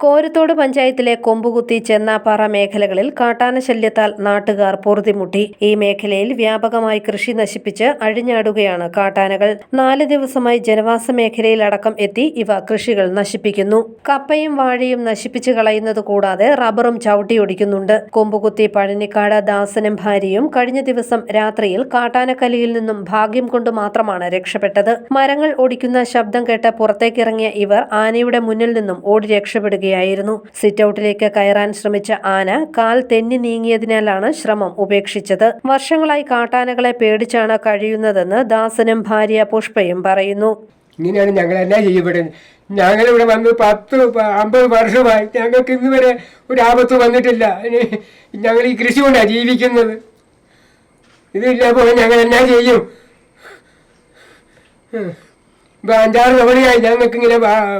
കോരത്തോട് പഞ്ചായത്തിലെ കൊമ്പുകുത്തി ചെന്നാപ്പാറ മേഖലകളിൽ കാട്ടാന ശല്യത്താൽ നാട്ടുകാർ പൊറുതിമുട്ടി. ഈ മേഖലയിൽ വ്യാപകമായി കൃഷി നശിപ്പിച്ച് അഴിഞ്ഞാടുകയാണ് കാട്ടാനകൾ. നാല് ദിവസമായി ജനവാസ മേഖലയിൽ അടക്കം എത്തി ഇവ കൃഷികൾ നശിപ്പിക്കുന്നു. കപ്പയും വാഴയും നശിപ്പിച്ചു കളയുന്നത് കൂടാതെ റബ്ബറും ചവിട്ടിയൊടിക്കുന്നുണ്ട്. കൊമ്പുകുത്തി പഴനിക്കാട് ദാസനും ഭാര്യയും കഴിഞ്ഞ ദിവസം രാത്രിയിൽ കാട്ടാനക്കലിയിൽ നിന്നും ഭാഗ്യം കൊണ്ട് മാത്രമാണ് രക്ഷപ്പെട്ടത്. മരങ്ങൾ ഒടിക്കുന്ന ശബ്ദം കേട്ട് പുറത്തേക്കിറങ്ങിയ ഇവർ ആനയുടെ മുന്നിൽ നിന്നും ഓടി രക്ഷപ്പെടുകയായിരുന്നു സിറ്റൌട്ടിലേക്ക് കയറാൻ ശ്രമിച്ച ആന കാൽ തെന്നി നീങ്ങിയതിനാലാണ് ശ്രമം ഉപേക്ഷിച്ചത്. വർഷങ്ങളായി കാട്ടാനകളെ പേടിച്ചാണ് കഴിയുന്നതെന്ന് ദാസനും ഭാര്യ പുഷ്പയും പറയുന്നു. ഇങ്ങനെയാണ് ഞങ്ങൾ ഞങ്ങളെല്ലാം ചെയ്യപ്പെടുന്നത് ഞങ്ങളിവിടെ വന്ന് പത്ത് അമ്പത് വർഷമായി. ഞങ്ങൾക്ക് ഇന്ന് വരെ ഒരു ആപത്ത് വന്നിട്ടില്ല. ഞങ്ങൾ ഈ കൃഷി കൊണ്ടാണ് ജീവിക്കുന്നത്. ഇതില്ല പോലെ ഞങ്ങൾ എന്നാ ചെയ്യും. ഇപ്പൊ അഞ്ചാറ് തവണയായി ഞങ്ങൾക്ക് ഇങ്ങനെ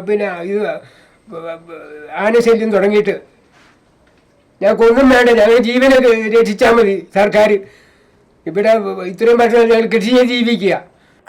പിന്നെ ഇത് ആനശല്യം തുടങ്ങിയിട്ട്. ഞങ്ങൾക്കൊന്നും വേണ്ട ഞങ്ങൾ ജീവനൊക്കെ രക്ഷിച്ചാൽ മതി സർക്കാർ ഇവിടെ ഇത്രയും വർഷം ഞങ്ങൾ കൃഷി ചെയ്ത് ജീവിക്കുക.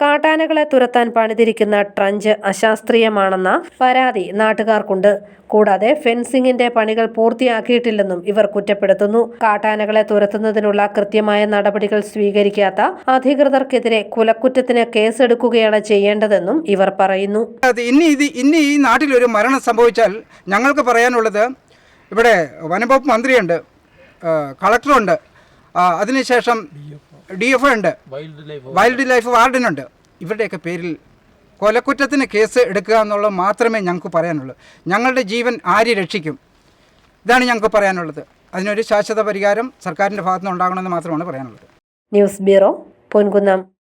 കാട്ടാനകളെ തുരത്താൻ പണിതിരിക്കുന്ന ട്രഞ്ച് അശാസ്ത്രീയമാണെന്ന പരാതി നാട്ടുകാർക്കുണ്ട്. കൂടാതെ ഫെൻസിംഗിന്റെ പണികൾ പൂർത്തിയാക്കിയിട്ടില്ലെന്നും ഇവർ കുറ്റപ്പെടുത്തുന്നു. കാട്ടാനകളെ തുരത്തുന്നതിനുള്ള കൃത്യമായ നടപടികൾ സ്വീകരിക്കാത്ത അധികൃതർക്കെതിരെ കുലക്കുറ്റത്തിന് കേസെടുക്കുകയാണ് ചെയ്യേണ്ടതെന്നും ഇവർ പറയുന്നു. ഇനി ഇത് ഇനി ഈ നാട്ടിലൊരു മരണം സംഭവിച്ചാൽ ഞങ്ങൾക്ക് പറയാനുള്ളത് ഇവിടെ വനംവകുപ്പ് മന്ത്രിയുണ്ട് കളക്ടറുണ്ട്. അതിനുശേഷം ഡി എഫ് ഉണ്ട്. വൈൽഡ് ലൈഫ് വാർഡനുണ്ട് ഇവരുടെയൊക്കെ പേരിൽ കൊലക്കുറ്റത്തിന് കേസ് എടുക്കുക എന്നുള്ളത് മാത്രമേ ഞങ്ങൾക്ക് പറയാനുള്ളൂ. ഞങ്ങളുടെ ജീവൻ ആര് രക്ഷിക്കും? ഇതാണ് ഞങ്ങൾക്ക് പറയാനുള്ളത്. അതിനൊരു ശാശ്വത പരിഹാരം സർക്കാരിന്റെ ഭാഗത്തുനിന്ന് ഉണ്ടാകണമെന്ന് മാത്രമാണ് പറയാനുള്ളത്. News bureau Ponkunnam.